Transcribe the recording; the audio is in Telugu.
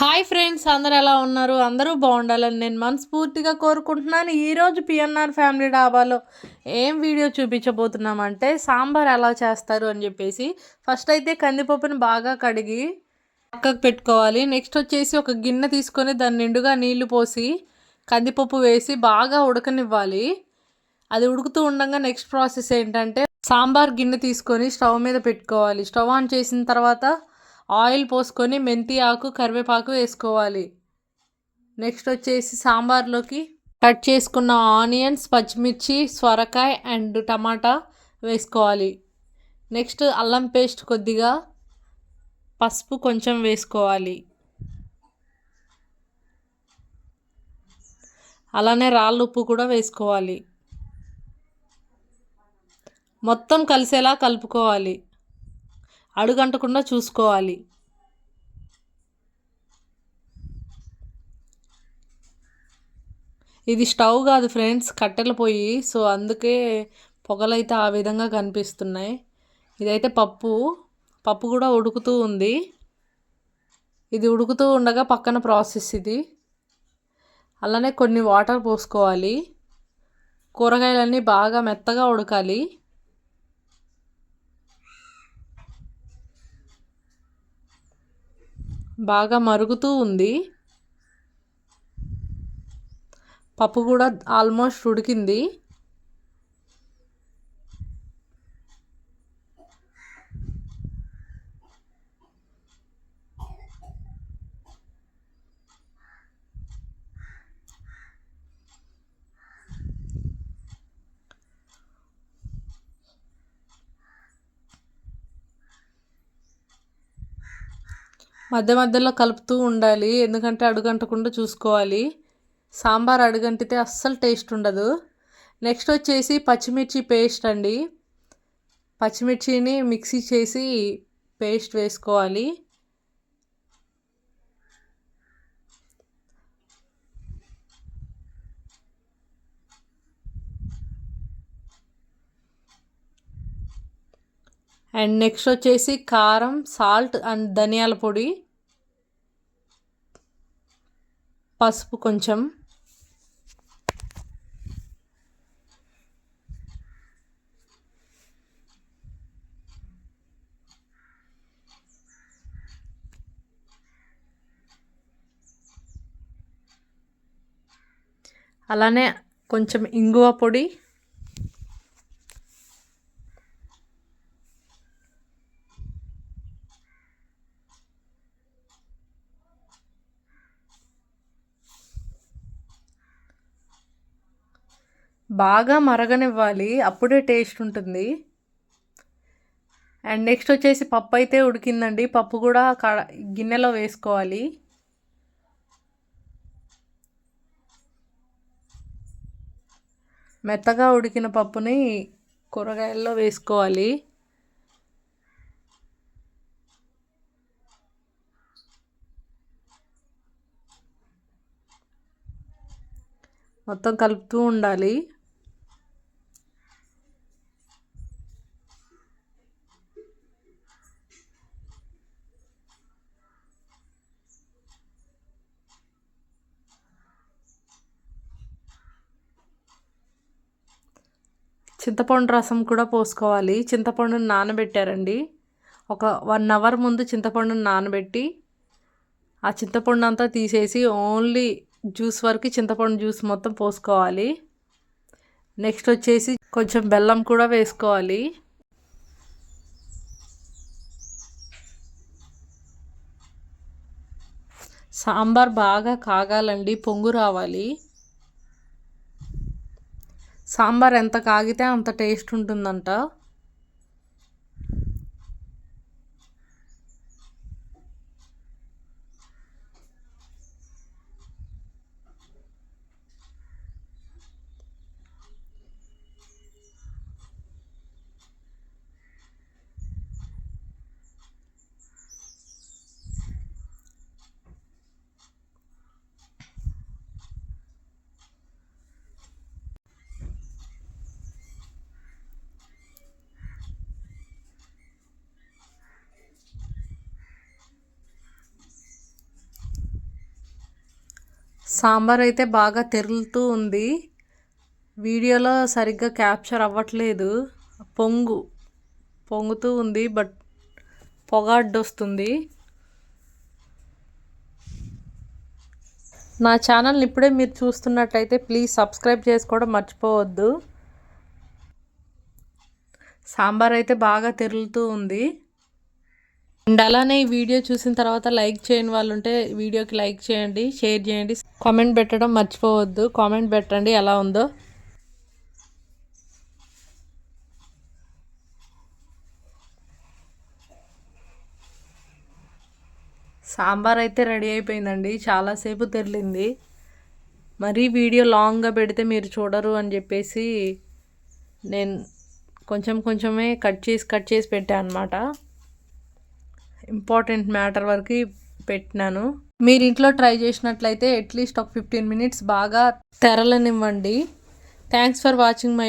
హాయ్ ఫ్రెండ్స్ అందరు ఎలా ఉన్నారు? అందరూ బాగుండాలని నేను మనస్ఫూర్తిగా కోరుకుంటున్నాను. ఈరోజు పిఎన్ఆర్ ఫ్యామిలీ డాబాలో ఏం వీడియో చూపించబోతున్నామంటే సాంబార్ ఎలా చేస్తారు అని చెప్పేసి. ఫస్ట్ అయితే కందిపప్పుని బాగా కడిగి పక్కకు పెట్టుకోవాలి. నెక్స్ట్ వచ్చేసి ఒక గిన్నె తీసుకొని దాని నిండుగా నీళ్ళు పోసి కందిపప్పు వేసి బాగా ఉడకనివ్వాలి. అది ఉడుకుతూ ఉండగా నెక్స్ట్ ప్రాసెస్ ఏంటంటే సాంబార్ గిన్నె తీసుకొని స్టవ్ మీద పెట్టుకోవాలి. స్టవ్ ఆన్ చేసిన తర్వాత ఆయిల్ పోసుకొని మెంతి ఆకు కరివేపాకు వేసుకోవాలి. నెక్స్ట్ వచ్చేసి సాంబార్లోకి కట్ చేసుకున్న ఆనియన్స్ పచ్చిమిర్చి సొరకాయ అండ్ టమాటా వేసుకోవాలి. నెక్స్ట్ అల్లం పేస్ట్ కొద్దిగా పసుపు కొంచెం వేసుకోవాలి. అలానే రాళ్ళు ఉప్పు కూడా వేసుకోవాలి. మొత్తం కలిసేలా కలుపుకోవాలి. అడుగంటకుండా చూసుకోవాలి. ఇది స్టవ్ కాదు ఫ్రెండ్స్ కట్టెల పొయ్యి. సో అందుకే పొగలైతే ఆ విధంగా కనిపిస్తున్నాయి. ఇదైతే పప్పు. పప్పు కూడా ఉడుకుతూ ఉంది. ఇది ఉడుకుతూ ఉండగా పక్కన ప్రాసెస్ ఇది. అలానే కొన్ని వాటర్ పోసుకోవాలి. కూరగాయలన్నీ బాగా మెత్తగా ఉడకాలి. బాగా మరుగుతూ ఉంది. పప్పు కూడా ఆల్మోస్ట్ ఉడికింది. మధ్య మధ్యలో కలుపుతూ ఉండాలి. ఎందుకంటే అడుగంటకుండా చూసుకోవాలి. సాంబార్ అడుగంటితే అస్సలు టేస్ట్ ఉండదు. నెక్స్ట్ వచ్చేసి పచ్చిమిర్చి పేస్ట్ అండి. పచ్చిమిర్చిని మిక్సీ చేసి పేస్ట్ వేసుకోవాలి. అండ్ నెక్స్ట్ వచ్చేసి కారం సాల్ట్ అండ్ ధనియాల పొడి. పసుపు కొంచెం. అలానే కొంచెం ఇంగువ పొడి. బాగా మరగనివ్వాలి. అప్పుడే టేస్ట్ ఉంటుంది. అండ్ నెక్స్ట్ వచ్చేసి పప్పు అయితే ఉడికిందండి. పప్పు కూడా గిన్నెలో వేసుకోవాలి. మెత్తగా ఉడికిన పప్పుని కూరగాయల్లో వేసుకోవాలి. మొత్తం కలుపుతూ ఉండాలి. చింతపండు రసం కూడా పోసుకోవాలి. చింతపండుని నానబెట్టారండి. ఒక వన్ అవర్ ముందు చింతపండుని నానబెట్టి ఆ చింతపండు అంతా తీసేసి ఓన్లీ జ్యూస్ వరకు చింతపండు జ్యూస్ మొత్తం పోసుకోవాలి. నెక్స్ట్ వచ్చేసి కొంచెం బెల్లం కూడా వేసుకోవాలి. సాంబార్ బాగా కాగాలండి పొంగు రావాలి. సాంబార్ ఎంత కాగితే అంత టేస్ట్ ఉంటుందంట. సాంబార్ అయితే బాగా తెరులుతూ ఉంది. వీడియోలో సరిగ్గా క్యాప్చర్ అవ్వట్లేదు. పొంగు పొంగుతూ ఉంది బట్ పొగ అడ్డొస్తుంది నా ఛానల్ని ఇప్పుడే మీరు చూస్తున్నట్టయితే ప్లీజ్ సబ్స్క్రైబ్ చేసుకోవడం మర్చిపోవద్దు. సాంబార్ అయితే బాగా తెరులుతూ ఉంది. అండ్ అలానే ఈ వీడియో చూసిన తర్వాత లైక్ చేయని వాళ్ళు ఉంటే వీడియోకి లైక్ చేయండి షేర్ చేయండి. కామెంట్ పెట్టడం మర్చిపోవద్దు. కామెంట్ పెట్టండి ఎలా ఉందో. సాంబార్ అయితే రెడీ అయిపోయిందండి. చాలాసేపు తెరిలింది. మరీ వీడియో లాంగ్గా పెడితే మీరు చూడరు అని చెప్పేసి నేను కొంచెం కొంచెమే కట్ చేసి కట్ చేసి పెట్టాను అనమాట ఇంపార్టెంట్ మ్యాటర్ వరకు పెట్టినాను. మీరు ఇంట్లో ట్రై చేసినట్లయితే అట్లీస్ట్ ఒక ఫిఫ్టీన్ మినిట్స్ బాగా తెరలనివ్వండి. Thanks for watching my